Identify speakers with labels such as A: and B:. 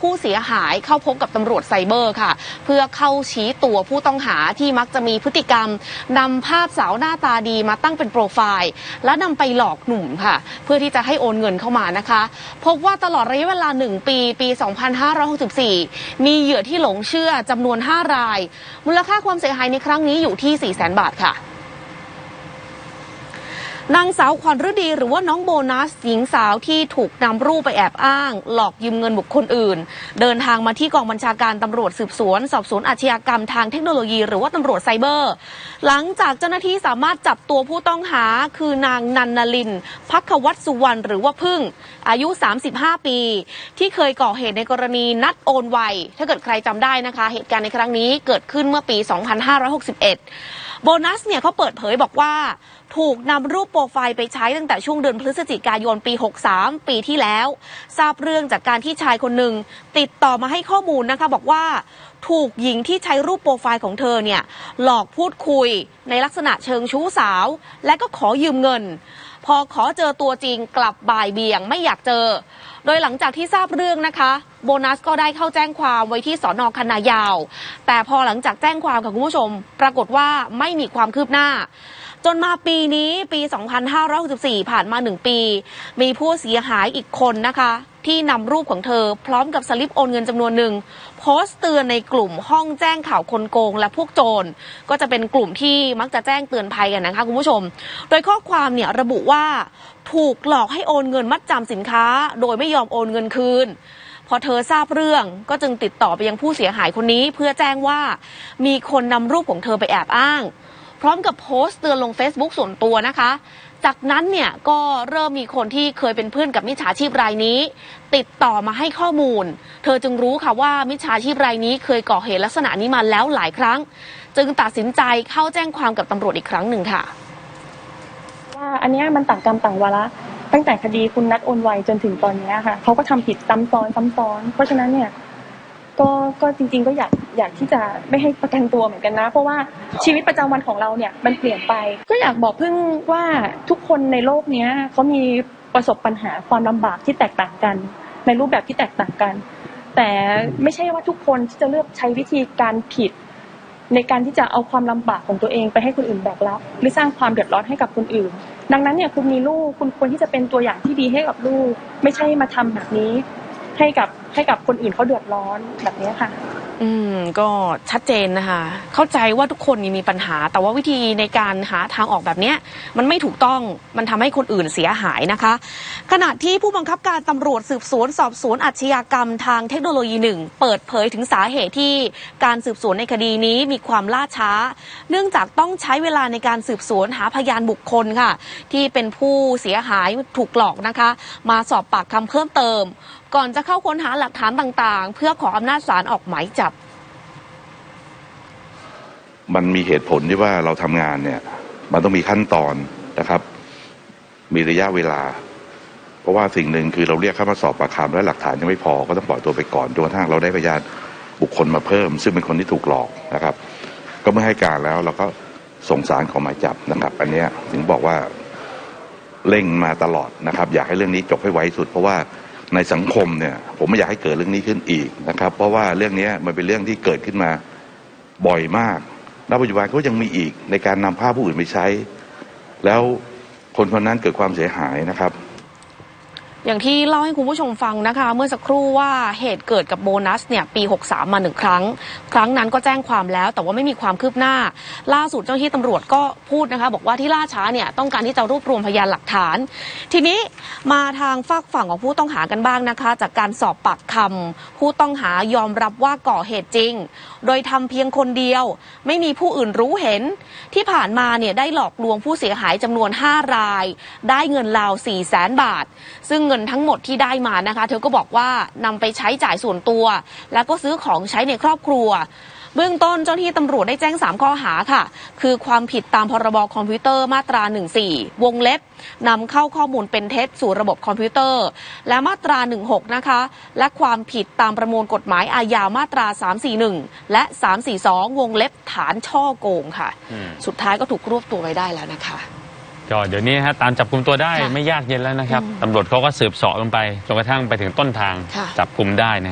A: ผู้เสียหายเข้าพบกับตำรวจไซเบอร์ค่ะ เพื่อเข้าชี้ตัวผู้ต้องหาที่มักจะมีพฤติกรรมนำภาพสาวหน้าตาดีมาตั้งเป็นโปรไฟล์ และนำไปหลอกหนุ่มค่ะ เพื่อที่จะให้โอนเงินเข้ามานะคะ พบว่าตลอดระยะเวลา 1 ปี ปี 2564 มีเหยื่อที่หลงเชื่อจำนวน 5 ราย มูลค่าความเสียหายในครั้งนี้อยู่ที่ 400,000 บาทค่ะ นางสาวขวัญฤดีหรือว่าน้องโบนัสหญิงสาวที่ถูกนำรูปไปแอบอ้าง หลอกยืมเงินบุคคลอื่น เดินทางมาที่กองบัญชาการตำรวจสืบสวน สอบสวนอาชญากรรมทางเทคโนโลยี หรือว่าตำรวจไซเบอร์ หลังจากเจ้าหน้าที่สามารถจับตัวผู้ต้องหาคือนางนันนลินพักวัตสุวรรณหรือว่าพึ่ง อายุ 35 ปี ที่เคยก่อเหตุในกรณีนัดโอนไวถ้าเกิดใครจำได้นะคะ เหตุการณ์ในครั้งนี้เกิดขึ้นเมื่อปี 2561 โบนัสเนี่ยเขาเปิดเผยบอกว่า ถูกนำรูปโปรไฟล์ไปใช้ตั้งแต่ช่วงเดือนพฤศจิกายนปี 63 ปีที่แล้ว ทราบเรื่องจากการที่ชายคนหนึ่งติดต่อมาให้ข้อมูลนะคะ บอกว่าถูกหญิงที่ใช้รูปโปรไฟล์ของเธอเนี่ยหลอกพูดคุยในลักษณะเชิงชู้สาว และก็ขอยืมเงิน พอขอเจอตัวจริงกลับบ่ายเบี่ยงไม่อยากเจอ โดยหลังจากที่ทราบเรื่องนะคะ โบนัสก็ได้เข้าแจ้งความไว้ที่สอนอคณะยาว แต่พอหลังจากแจ้งความค่ะคุณผู้ชม ปรากฏว่าไม่มีความคืบหน้า จนมาปีนี้ปี 2564 ผ่านมา 1 ปี มีผู้เสียหายอีกคนนะคะ ที่นำรูปของเธอ พร้อมกับสลิปโอนเงินจำนวนหนึ่ง โพสต์เตือนในกลุ่มห้องแจ้งข่าวคนโกงและพวกโจร ก็จะเป็นกลุ่มที่มักจะแจ้งเตือนภัยกันนะคะคุณผู้ชม โดยข้อความเนี่ยระบุว่า ถูกหลอกให้โอนเงินมัดจำสินค้า โดยไม่ยอมโอนเงินคืนพอเธอทราบเรื่องก็จึงติดต่อไปยังผู้เสียหายคนนี้ เพื่อแจ้งว่ามีคนนำรูปของเธอไปแอบอ้าง พร้อมกับโพสต์เตือนลง Facebook ส่วนตัวนะคะ จากนั้นเนี่ยก็เริ่มมีคนที่เคยเป็นเพื่อนกับมิจฉาชีพรายนี้ ติดต่อมาให้ข้อมูล เธอจึงรู้ค่ะว่ามิจฉาชีพรายนี้เคยก่อเหตุลักษณะนี้มาแล้วหลายครั้ง จึงตัดสินใจเข้าแจ้งความกับตำรวจอีกครั้งหนึ่งค่ะ
B: ว่าอันนี้มันต่างกรรมต่างวาระตั้งแต่คดีคุณนัดโอนไวจนถึงตอนนี้ค่ะเขาก็ทำผิดซ้ำซ้อนซ้ำซ้อน เพราะฉะนั้นเนี่ย ก็ก็จริง ๆ ก็อยากอยากที่จะไม่ให้ประกันตัวเหมือนกันนะ เพราะว่าชีวิตประจำวันของเราเนี่ยมันเปลี่ยนไป ก็อยากบอกเพิ่งว่าทุกคนในโลกเนี้ยเขามีประสบปัญหาความลำบากที่แตกต่างกัน ในรูปแบบที่แตกต่างกัน แต่ไม่ใช่ว่าทุกคนที่จะเลือกใช้วิธีการผิด ในการที่จะเอาความลำบากของตัวเองไปให้คนอื่นแบกรับ หรือสร้างความเดือดร้อนให้กับคนอื่น ดังนั้นเนี่ยคุณมีลูกคุณควรที่จะเป็นตัวอย่างที่ดีให้กับลูก ไม่ใช่มาทำแบบนี้ให้กับ ให้กับคนอื่นเขาเดือดร้อนแบบนี้ค่ะ
A: อืมก็ชัดเจนนะคะ เข้าใจว่าทุกคนมีปัญหา แต่ว่าวิธีในการหาทางออกแบบนี้มันไม่ถูกต้องมันทำให้คนอื่นเสียหายนะคะ ขณะที่ผู้บังคับการตำรวจสืบสวนสอบสวนอาชญากรรมทางเทคโนโลยีหนึ่งเปิดเผยถึงสาเหตุที่การสืบสวนในคดีนี้มีความล่าช้า เนื่องจากต้องใช้เวลาในการสืบสวนหาพยานบุคคลค่ะ ที่เป็นผู้เสียหายถูกหลอกนะคะ มาสอบปากคำเพิ่มเติม ก่อนจะเข้าค้นหาหลักฐานต่างๆ เพื่อขออำนาจศาลออกหมายจับ
C: มันมีเหตุผลที่ว่าเราทำงานเนี่ย มันต้องมีขั้นตอนนะครับ มีระยะเวลา เพราะว่าสิ่งหนึ่งคือเราเรียกเข้ามาสอบปากคำและหลักฐานยังไม่พอก็ต้องปล่อยตัวไปก่อนจนกระทั่งเราได้พยานบุคคลมาเพิ่ม ซึ่งเป็นคนที่ถูกหลอกนะครับ ก็เมื่อให้การแล้วเราก็ส่งสารขอหมายจับนะครับ อันนี้ถึงบอกว่าเร่งมาตลอดนะครับ อยากให้เรื่องนี้จบให้ไวสุด เพราะว่า ในสังคมเนี่ย ผมไม่อยากให้เกิดเรื่องนี้ขึ้นอีกนะครับ เพราะว่าเรื่องนี้มันเป็นเรื่องที่เกิดขึ้นมาบ่อยมากณปัจจุบันก็ยังมีอีกในการนำภาพผู้อื่นไปใช้ แล้วคนคนนั้นเกิดความเสียหายนะครับ
A: อย่างที่เล่าให้คุณผู้ชมฟังนะคะ เมื่อสักครู่ว่าเหตุเกิดกับโบนัสเนี่ยปี 63 มาหนึ่งครั้ง ครั้งนั้นก็แจ้งความแล้ว แต่ว่าไม่มีความคืบหน้า ล่าสุดเจ้าหน้าที่ตำรวจก็พูดนะคะ บอกว่าที่ล่าช้าเนี่ยต้องการที่จะรวบรวมพยานหลักฐาน ทีนี้มาทางฝากฝั่งของผู้ต้องหากันบ้างนะคะ จากการสอบปากคำผู้ต้องหายอมรับว่าก่อเหตุจริง โดยทำเพียงคนเดียว ไม่มีผู้อื่นรู้เห็น ที่ผ่านมาเนี่ยได้หลอกลวงผู้เสียหายจำนวน 5 ราย ได้เงินราว4 0 0แสนบาท ซึ่งเงินทั้งหมดที่ได้มานะคะ เธอก็บอกว่านำไปใช้จ่ายส่วนตัว แล้วก็ซื้อของใช้ในครอบครัว เบื้องต้นเจ้าหน้าที่ตำรวจได้แจ้ง 3 ข้อหาค่ะ คือความผิดตามพรบคอมพิวเตอร์มาตรา 14 วงเล็บนำเข้าข้อมูลเป็นเท็จสู่ระบบคอมพิวเตอร์ และมาตรา 16 นะคะ และความผิดตามประมวลกฎหมายอาญามาตรา 341 และ 342 วงเล็บฐานช่อโกงค่ะ
D: อืม
A: สุดท้ายก็ถูกรวบตัวไว้ได้แล้วนะคะ
D: ก็เดี๋ยวนี้ฮะตามจับกลุ่มตัวได้
A: ค่ะ
D: ไม่ยากเย็นแล้วนะครับ
A: อืม
D: ตำรวจเขาก็สืบเสอบลงไปจนกระทั่งไปถึงต้นทาง
A: ค่ะ
D: จับกลุ่มได้นะฮะ